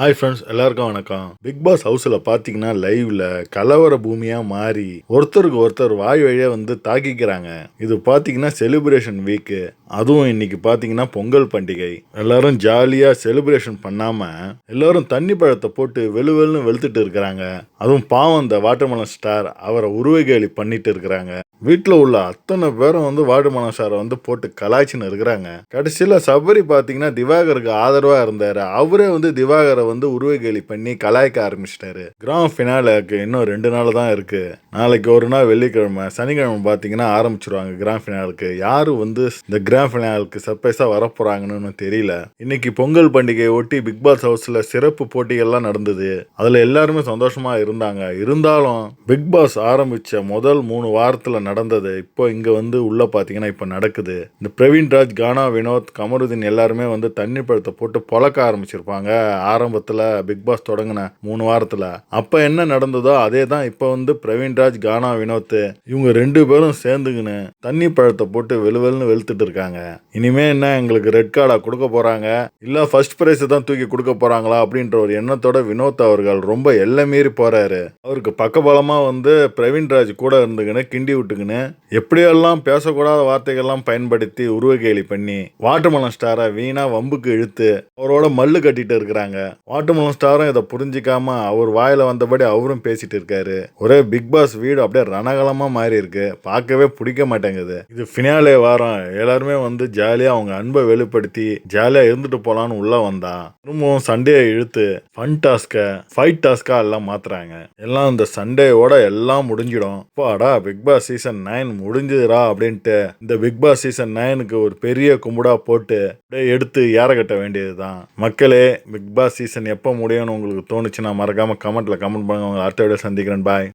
Hi friends எல்லாருக்கும் வணக்கம். Big pass ஹவுஸில் பார்த்தீங்கன்னா லைவ்ல கலவர பூமியாக மாறி ஒருத்தருக்கு ஒருத்தர் வாய் வழியாக வந்து தாக்கிக்கிறாங்க. இது பார்த்தீங்கன்னா செலிப்ரேஷன் வீக்கு அதுவும் இன்னைக்கு பார்த்தீங்கன்னா பொங்கல் பண்டிகை. எல்லாரும் ஜாலியாக செலிப்ரேஷன் பண்ணாமல் எல்லாரும் தண்ணி பழத்தை போட்டு வெளு வெளுன்னு வெளுத்துட்டு இருக்கிறாங்க. அதுவும் பாவம் அந்த வாட்டர்மலன் ஸ்டார் அவரை உருவகேலி பண்ணிட்டு இருக்கிறாங்க. வீட்டில் உள்ள அத்தனை பேரும் வந்து வாட்டர்மலன் ஸ்டாரை வந்து போட்டு கலாய்ச்சின்னு இருக்கிறாங்க. கடைசியில் சபரி பார்த்தீங்கன்னா திவாகருக்கு ஆதரவாக இருந்தார். அவரே வந்து திவாகரை வந்து உருவகேலி பண்ணி கலாய்க்க ஆரம்பிச்சிட்டாரு. கிராம் ஃபினாலுக்கு இன்னும் ரெண்டு நாள் தான் இருக்கு. நாளைக்கு ஒரு நாள் வெள்ளிக்கிழமை சனிக்கிழமை பார்த்தீங்கன்னா ஆரம்பிச்சிருவாங்க கிராம் ஃபினாலுக்கு யாரு வந்து இந்த கிராம் ஃபினாலுக்கு சர்ப்ரைஸாக வரப்போறாங்கன்னு தெரியல. இன்னைக்கு பொங்கல் பண்டிகையை ஒட்டி பிக் பாஸ் ஹவுஸில் சிறப்பு போட்டிகள்லாம் நடந்தது. அதில் எல்லாருமே சந்தோஷமா இருந்தாங்க. இருந்தாலும் பிக் பாஸ் ஆரம்பிச்ச முதல் மூணு வாரத்தில் நடந்தது இப்போ இங்கே வந்து உள்ள பார்த்தீங்கன்னா இப்போ நடக்குது. இந்த பிரவீன் ராஜ் கானா வினோத் கமருதீன் எல்லாருமே வந்து தண்ணி பழத்தை போட்டு பொழக்க ஆரம்பிச்சிருப்பாங்க. ஆரம்ப ஆரம்பத்தில் பிக் பாஸ் தொடங்கின மூணு வாரத்தில். அப்போ என்ன நடந்ததோ அதே தான் இப்போ வந்து பிரவீன் ராஜ் கானா வினோத் இவங்க ரெண்டு பேரும் சேர்ந்துக்கின்னு தண்ணி பழத்தை போட்டு வெளுவெல்னு வெளுத்துட்டு இருக்காங்க. இனிமே என்ன எங்களுக்கு ரெட் கார்டாக கொடுக்க போகிறாங்க இல்லை ஃபர்ஸ்ட் ப்ரைஸை தான் தூக்கி கொடுக்க போகிறாங்களா அப்படின்ற ஒரு எண்ணத்தோட வினோத் அவர்கள் ரொம்ப எல்லை மீறி போகிறாரு அவருக்கு பக்கபலமாக வந்து பிரவீன் ராஜ் கூட இருந்துக்கின்னு கிண்டி விட்டுக்கின்னு எப்படியெல்லாம் பேசக்கூடாத வார்த்தைகள்லாம் பயன்படுத்தி உருவகேலி பண்ணி வாட்டர்மலன் ஸ்டாரை வீணாக வம்புக்கு இழுத்து அவரோட மல்லு கட்டிட்டு இருக்கிறாங்க. வாட்டர்மலன் ஸ்டாரும் இதை புரிஞ்சிக்காம அவர் வாயில் வந்தபடி அவரும் பேசிட்டு இருக்காரு. ஒரே பிக் பாஸ் வீடு அப்படியே ரணகலமாக மாறி இருக்கு பார்க்கவே பிடிக்க மாட்டேங்குது. இது ஃபினாலே வாரம். எல்லாருமே வந்து ஜாலியாக அவங்க அன்பை வெளிப்படுத்தி ஜாலியாக இருந்துட்டு போகலான்னு உள்ள வந்தா திரும்பவும் சண்டையை இழுத்து ஃபன் டாஸ்கை ஃபைட் டாஸ்கா எல்லாம் மாத்துறாங்க. எல்லாம் இந்த சண்டேயோட எல்லாம் முடிஞ்சிடும். அப்பாடா பிக் பாஸ் சீசன் நைன் முடிஞ்சுதுரா அப்படின்ட்டு இந்த பிக் பாஸ் சீசன் நைனுக்கு ஒரு பெரிய கும்பிடா போட்டு அப்படியே எடுத்து ஏற கட்ட வேண்டியதுதான். மக்களே பிக் பாஸ் சீசன் எப்போ முடியும்னு உங்களுக்கு தோணுச்சுன்னா மறக்காமல் கமெண்ட்டில் கமெண்ட் பண்ணுங்கள் உங்கள் அடுத்த வீடியோ சந்திக்கிறேன். பாய்